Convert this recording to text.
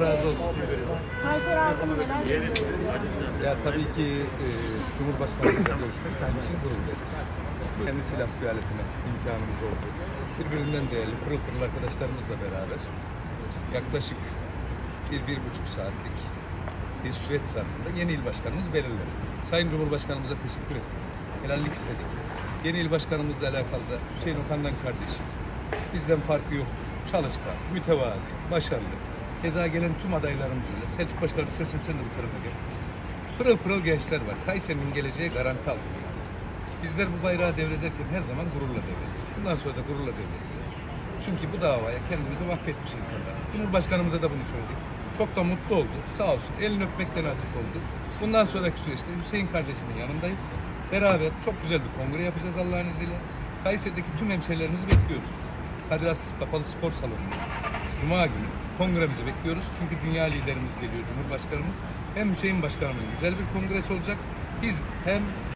Razı olsun. Kayseri halkını neler Ya tabii ki e, Cumhurbaşkanımızla görüşmek bizim için gurur verici. Kendisiyle etme imkanımız oldu. Birbirinden değerli pırıl pırıl arkadaşlarımızla beraber yaklaşık bir, bir buçuk saatlik bir süreç zarfında yeni il başkanımız belirledi. Sayın Cumhurbaşkanımıza teşekkür ettik. Helallik istedik. Yeni il başkanımızla alakalı da Hüseyin Okan'dan kardeşim. Bizden farkı yoktur. Çalışkan, mütevazi, başarılı. Keza gelen tüm adaylarımız öyle. Selçuk Başkanım istersen sen de bu tarafa gel. Pırıl pırıl gençler var. Kayseri'nin geleceği garanti altında. Bizler bu bayrağı devrederken her zaman gururla devrediyoruz. Bundan sonra da gururla devredeceğiz. Çünkü bu davaya kendimizi vakfetmiş insanlar. Cumhurbaşkanımıza da bunu söyledik. Çok da mutlu oldu. Sağ olsun. Elini öpmekten nasip oldu. Bundan sonraki süreçte Hüseyin kardeşinin yanındayız. Beraber çok güzel bir kongre yapacağız Allah'ın izniyle. Kayseri'deki tüm hemşehrilerimizi bekliyoruz. Kadir Has Kapalı Spor Salonu'nda. Cuma günü kongremizi bekliyoruz. Çünkü dünya liderimiz geliyor, Cumhurbaşkanımız. Hem Hüseyin Başkanımın güzel bir kongresi olacak. Biz hem